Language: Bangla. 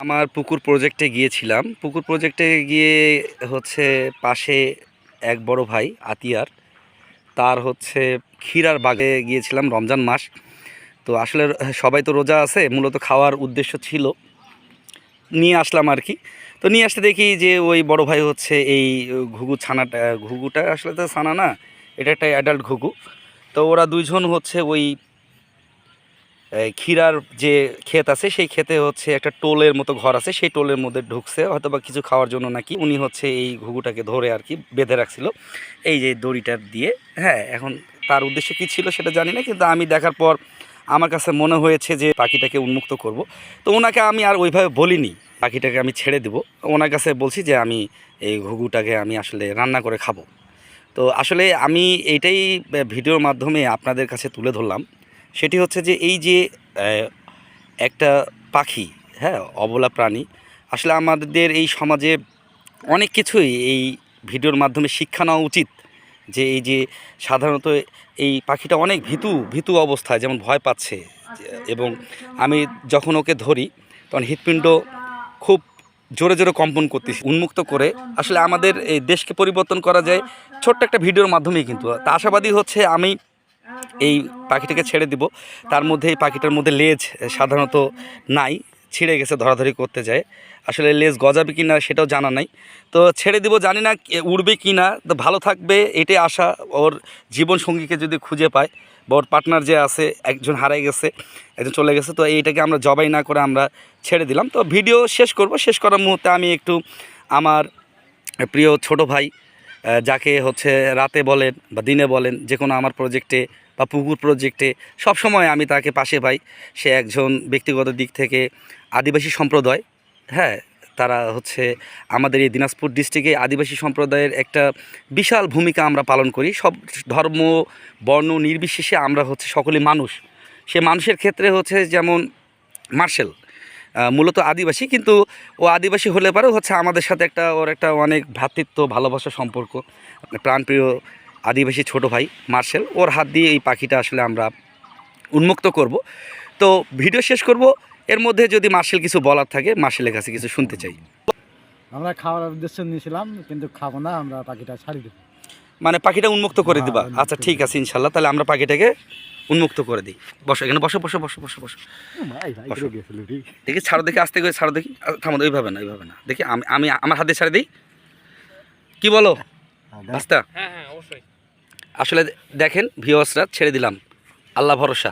আমার পুকুর প্রজেক্টে গিয়েছিলাম। পুকুর প্রজেক্টে গিয়ে হচ্ছে পাশে এক বড় ভাই, আতিয়ার, তার হচ্ছে ক্ষীরার বাগে গিয়েছিলাম রমজান মাস। তো আসলে সবাই তো রোজা আছে, মূলত খাওয়ার উদ্দেশ্য ছিল। নিয়ে আসলাম আর কি। তো নিয়ে আসতে দেখি যে ওই বড় ভাই হচ্ছে এই ঘুঘু ছানাটা, ঘুঘুটা আসলে তো ছানা না, এটা একটা অ্যাডাল্ট ঘুঘু। তো ওরা দুইজন হচ্ছে ওই ক্ষীরার যে ক্ষেত আছে, সেই ক্ষেতে হচ্ছে একটা টোলের মতো ঘর আছে। সেই টোলের মধ্যে ঢুকছে হয়তো বা কিছু খাওয়ার জন্য নাকি। উনি হচ্ছে এই ঘুঘুটাকে ধরে আর কি বেঁধে রাখছিল। এই যে দড়িটা দিয়ে হ্যাঁ এখন তার উদ্দেশ্য কী ছিল সেটা জানি না, কিন্তু আমি দেখার পর আমার কাছে মনে হয়েছে যে পাখিটাকে উন্মুক্ত করব। তো ওনাকে আমি আর ওইভাবে বলিনি, পাখিটাকে আমি ছেড়ে দেবো। ওনার কাছে বলছি যে আমি এই ঘুঘুটাকে আমি আসলে রান্না করে খাব। তো আসলে আমি এইটাই ভিডিওর মাধ্যমে আপনাদের কাছে তুলে ধরলাম। সেটি হচ্ছে যে এই যে একটা পাখি হ্যাঁ অবলা প্রাণী, আসলে আমাদের এই সমাজে অনেক কিছুই এই ভিডিওর মাধ্যমে শিক্ষা নেওয়া উচিত যে এই যে সাধারণত এই পাখিটা অনেক ভীতু ভীতু অবস্থায়, যেমন ভয় পাচ্ছে। এবং আমি যখন ওকে ধরি, তখন হৃৎপিণ্ড খুব জোরে জোরে কম্পন করতেছি, উন্মুক্ত করে। আসলে আমাদের এই দেশকে পরিবর্তন করা যায় ছোট্ট একটা ভিডিওর মাধ্যমেই কিন্তু। তা আশাবাদী হচ্ছে আমি এই পাখিটাকে ছেড়ে দিব। তার মধ্যে এই পাখিটার মধ্যে লেজ সাধারণত নাই, ছিঁড়ে গেছে, ধরাধরি করতে যায়। আসলে লেজ গজাবে কি না সেটাও জানা নাই। তো ছেড়ে দিব, জানি না উড়বে কি না তো ভালো থাকবে, এটাই আশা। ওর জীবন সঙ্গীকে যদি খুঁজে পায়, বা ওর পার্টনার যে আছে, একজন হারাই গেছে, একজন চলে গেছে, তো এইটাকে আমরা জবাই না করে আমরা ছেড়ে দিলাম। তো ভিডিও শেষ করব। শেষ করার মুহূর্তে আমি একটু আমার প্রিয় ছোট ভাই যাকে হচ্ছে রাতে বলেন বা দিনে বলেন, যে কোনো আমার প্রজেক্টে বা পুকুর প্রজেক্টে সব সময় আমি তাকে পাশে পাই। সে একজন ব্যক্তিগত দিক থেকে আদিবাসী সম্প্রদায় হ্যাঁ? তারা হচ্ছে আমাদের এই দিনাজপুর ডিস্ট্রিক্টে আদিবাসী সম্প্রদায়ের একটা বিশাল ভূমিকা আমরা পালন করি। সব ধর্ম, বর্ণ নির্বিশেষে আমরা হচ্ছে সকলে মানুষ। সে মানুষের ক্ষেত্রে হচ্ছে যেমন মার্শাল মূলত আদিবাসী, কিন্তু ও আদিবাসী হলে পরেও হচ্ছে আমাদের সাথে একটা, ওর একটা অনেক ভ্রাতৃত্ব, ভালোবাসা সম্পর্ক প্রাণপ্রিয় আদিবাসী ছোট ভাই মার্শাল ওর হাত দিয়ে এই পাখিটা আসলে আমরা উন্মুক্ত করব। তো ভিডিও শেষ করব। এর মধ্যে যদি মার্শাল কিছু বলার থাকে মার্শালের কাছে কিছু শুনতে চাই। আমরা খাওয়ার উদ্দেশ্য নিয়েছিলাম কিন্তু খাব না আমরা পাখিটা ছাড়ি দেবো। মানে পাখিটা উন্মুক্ত করে দিবা? হ্যাঁ, আচ্ছা ঠিক আছে ইনশাল্লাহ। তাহলে আমরা পাখিটাকে উন্মুক্ত করে দিই। বসো এখানে বসো বসো বসো বসো বসো। দেখি ছাড়ো দেখি আস্তে করে ছাড়ো দেখি। থামো ওইভাবে না ওইভাবে না। দেখি আমি আমি আমার হাতে ছাড়ে দিই। কি বলো? আস্তা। হ্যাঁ হ্যাঁ অবশ্যই। আসলে দেখেন ভিওসরা ছেড়ে দিলাম। আল্লাহ ভরসা।